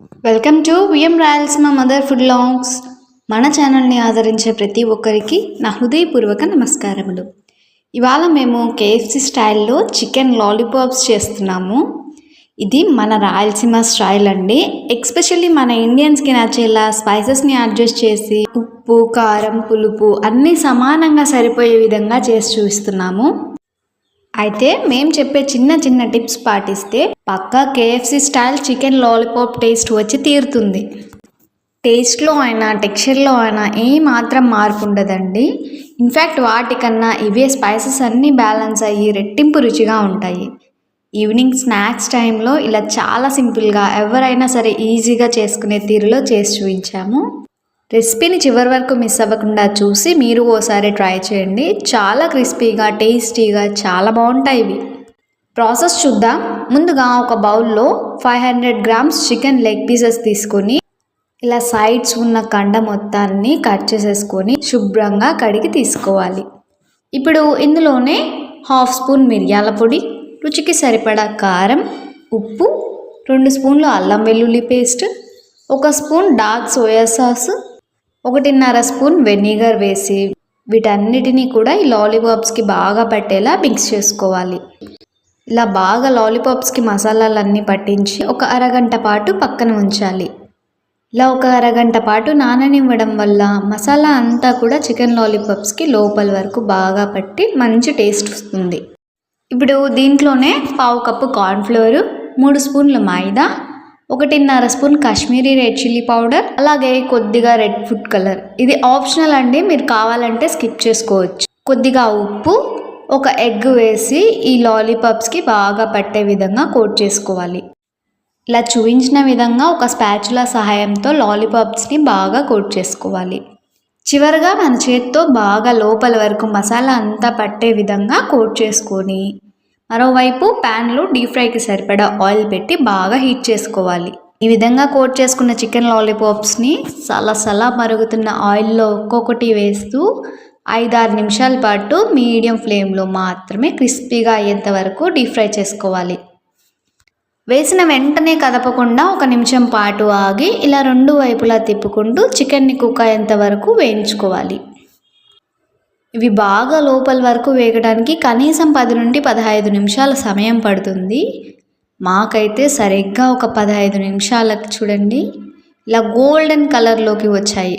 Welcome to VM Rayalaseema mother food longs మన ఛానల్ని ఆదరించే ప్రతి ఒక్కరికి నా హృదయపూర్వక నమస్కారములు. ఇవాళ మేము కేఎఫ్సి స్టైల్లో చికెన్ లాలీపాప్స్ చేస్తున్నాము. ఇది మన రాయలసీమ స్టైల్ అండి. ఎక్స్పెషల్లీ మన ఇండియన్స్కి నచ్చేలా స్పైసెస్ని అడ్జస్ట్ చేసి ఉప్పు కారం పులుపు అన్నీ సమానంగా సరిపోయే విధంగా చేసి చూపిస్తున్నాము. అయితే మేము చెప్పే చిన్న చిన్న టిప్స్ పాటిస్తే పక్కా KFC style chicken lollipop taste వచ్చి తీరుతుంది. టేస్ట్లో అయినా టెక్స్చర్లో అయినా ఏమాత్రం మాత్రం మార్పు ఉండదండి ఇన్ఫ్యాక్ట్ వాటికన్నా ఇవే స్పైసెస్ అన్నీ బ్యాలెన్స్ అయ్యి రెట్టింపు రుచిగా ఉంటాయి. ఈవినింగ్ స్నాక్స్ టైంలో ఇలా చాలా సింపుల్గా ఎవరైనా సరే ఈజీగా చేసుకునే తీరులో చేసి చూపించాము. రెసిపీని చివరి వరకు మిస్ అవ్వకుండా చూసి మీరు ఓసారి ట్రై చేయండి. చాలా క్రిస్పీగా టేస్టీగా చాలా బాగుంటాయి ఇవి. ప్రాసెస్ చూద్దాం. ముందుగా ఒక బౌల్లో five hundred grams chicken leg pieces తీసుకొని ఇలా సైడ్స్ ఉన్న కండ మొత్తాన్ని కట్ చేసేసుకొని శుభ్రంగా కడిగి తీసుకోవాలి. ఇప్పుడు ఇందులోనే హాఫ్ స్పూన్ మిరియాల పొడి రుచికి సరిపడా కారం ఉప్పు రెండు స్పూన్లు అల్లం వెల్లుల్లి పేస్ట్ ఒక స్పూన్ డార్క్ సోయా సాస్ ఒకటిన్నర స్పూన్ వెనిగర్ వేసి వీటన్నిటినీ కూడా ఈ లాలీపాప్స్కి బాగా పట్టేలా మిక్స్ చేసుకోవాలి. ఇలా బాగా లాలీపాప్స్కి మసాలాలన్నీ పట్టించి ఒక అరగంట పాటు పక్కన ఉంచాలి. ఇలా ఒక అరగంట పాటు నాననివ్వడం వల్ల మసాలా అంతా కూడా చికెన్ లాలీపాప్స్కి లోపల వరకు బాగా పట్టి మంచి టేస్ట్ వస్తుంది. ఇప్పుడు దీంట్లోనే పావు కప్పు కార్న్ఫ్లోరు మూడు స్పూన్లు మైదా ఒకటిన్నర spoon Kashmiri red chilli powder అలాగే కొద్దిగా రెడ్ ఫుడ్ కలర్. ఇది ఆప్షనల్ అండి మీరు కావాలంటే స్కిప్ చేసుకోవచ్చు. కొద్దిగా ఉప్పు ఒక ఎగ్ వేసి ఈ లాలీపాప్స్కి బాగా పట్టే విధంగా కోట్ చేసుకోవాలి. ఇలా చూపించిన విధంగా ఒక స్పాచుల సహాయంతో లాలీపాప్స్ని బాగా కోట్ చేసుకోవాలి. చివరగా మన చేత్తో బాగా లోపల వరకు మసాలా అంతా పట్టే విధంగా కోట్ చేసుకొని మరోవైపు ప్యాన్లో డీప్ ఫ్రైకి సరిపడా ఆయిల్ పెట్టి బాగా హీట్ చేసుకోవాలి. ఈ విధంగా కోట్ చేసుకున్న చికెన్ లాలీపాప్స్ని సలా మరుగుతున్న ఆయిల్లో ఒక్కొక్కటి వేస్తూ ఐదారు నిమిషాల పాటు మీడియం ఫ్లేమ్లో మాత్రమే క్రిస్పీగా అయ్యేంత వరకు డీప్ ఫ్రై చేసుకోవాలి. వేసిన వెంటనే కదపకుండా ఒక నిమిషం పాటు ఆగి ఇలా రెండు వైపులా తిప్పుకుంటూ చికెన్ని కుక్ అయ్యేంత వరకు వేయించుకోవాలి. ఇవి బాగా లోపల వరకు వేగడానికి కనీసం పది నుండి పదహైదు నిమిషాల సమయం పడుతుంది. మాకైతే సరిగ్గా ఒక పదహైదు నిమిషాలకు చూడండి. ఇలా గోల్డెన్ కలర్లోకి వచ్చాయి.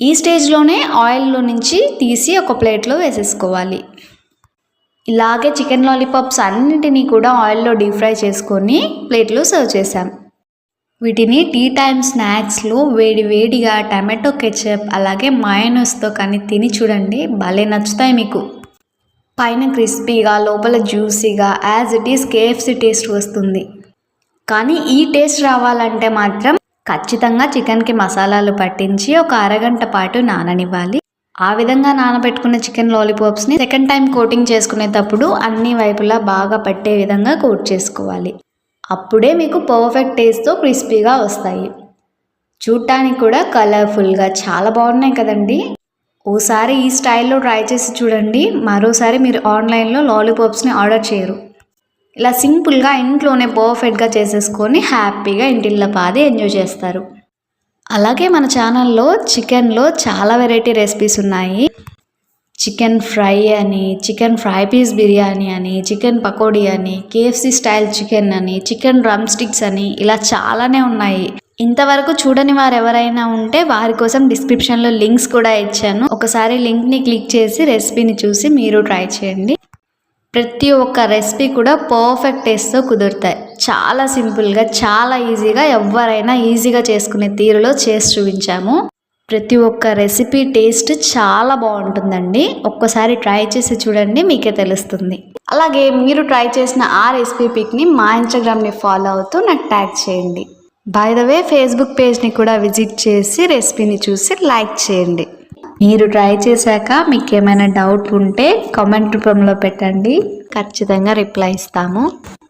ఈ స్టేజ్లోనే ఆయిల్లో నుంచి తీసి ఒక ప్లేట్లో వేసేసుకోవాలి. ఇలాగే చికెన్ లాలీపాప్స్ అన్నిటినీ కూడా ఆయిల్లో డీప్ ఫ్రై చేసుకొని ప్లేట్లో సర్వ్ చేసాం వీటిని టీ టైమ్ స్నాక్స్లో వేడి వేడిగా టమాటో కెచప్ అలాగే మాయనోస్తో కానీ తిని చూడండి. భలే నచ్చుతాయి మీకు. పైన క్రిస్పీగా లోపల జ్యూసీగా as it is KFC taste వస్తుంది. కానీ ఈ టేస్ట్ రావాలంటే మాత్రం ఖచ్చితంగా చికెన్కి మసాలాలు పట్టించి ఒక అరగంట పాటు నాననివ్వాలి. ఆ విధంగా నానబెట్టుకున్న చికెన్ లాలీపాప్స్ని సెకండ్ టైం కోటింగ్ చేసుకునేటప్పుడు అన్ని వైపులా బాగా పట్టే విధంగా కోట్ చేసుకోవాలి. అప్పుడే మీకు పర్ఫెక్ట్ టేస్ట్తో క్రిస్పీగా వస్తాయి. చూడటానికి కూడా కలర్ఫుల్గా చాలా బాగున్నాయి కదండి. ఓసారి ఈ స్టైల్లో ట్రై చేసి చూడండి. మరోసారి మీరు ఆన్లైన్లో లాలీపాప్స్ని ఆర్డర్ చేయరు. ఇలా సింపుల్గా ఇంట్లోనే పర్ఫెక్ట్గా చేసేసుకొని హ్యాపీగా ఇంటిల్ల పాది ఎంజాయ్ చేస్తారు. అలాగే మన ఛానల్లో చికెన్లో చాలా వెరైటీ రెసిపీస్ ఉన్నాయి. చికెన్ ఫ్రై అని చికెన్ ఫ్రై పీస్ బిర్యానీ అని చికెన్ పకోడీ అని కేఎఫ్సి స్టైల్ చికెన్ అని చికెన్ డ్రమ్ స్టిక్స్ అని ఇలా చాలానే ఉన్నాయి. ఇంతవరకు చూడని వారు ఎవరైనా ఉంటే వారి కోసం డిస్క్రిప్షన్లో లింక్స్ కూడా ఇచ్చాను. ఒకసారి లింక్ని క్లిక్ చేసి రెసిపీని చూసి మీరు ట్రై చేయండి. ప్రతి ఒక్క రెసిపీ కూడా పర్ఫెక్ట్ టేస్ట్తో కుదురుతాయి. చాలా సింపుల్గా చాలా ఈజీగా ఎవరైనా ఈజీగా చేసుకునే తీరులో చేసి చూపించాము. ప్రతి ఒక్క రెసిపీ టేస్ట్ చాలా బాగుంటుందండి. ఒక్కసారి ట్రై చేసి చూడండి మీకే తెలుస్తుంది. అలాగే మీరు ట్రై చేసిన ఆ రెసిపీ పిక్ని మా ఇన్స్టాగ్రామ్ని ఫాలో అవుతూ నాకు ట్యాగ్ చేయండి. బై ద వే ఫేస్బుక్ పేజ్ని కూడా విజిట్ చేసి రెసిపీని చూసి లైక్ చేయండి. మీరు ట్రై చేశాక మీకు ఏమైనా డౌట్ ఉంటే కామెంట్ రూపంలో పెట్టండి. ఖచ్చితంగా రిప్లై ఇస్తాము.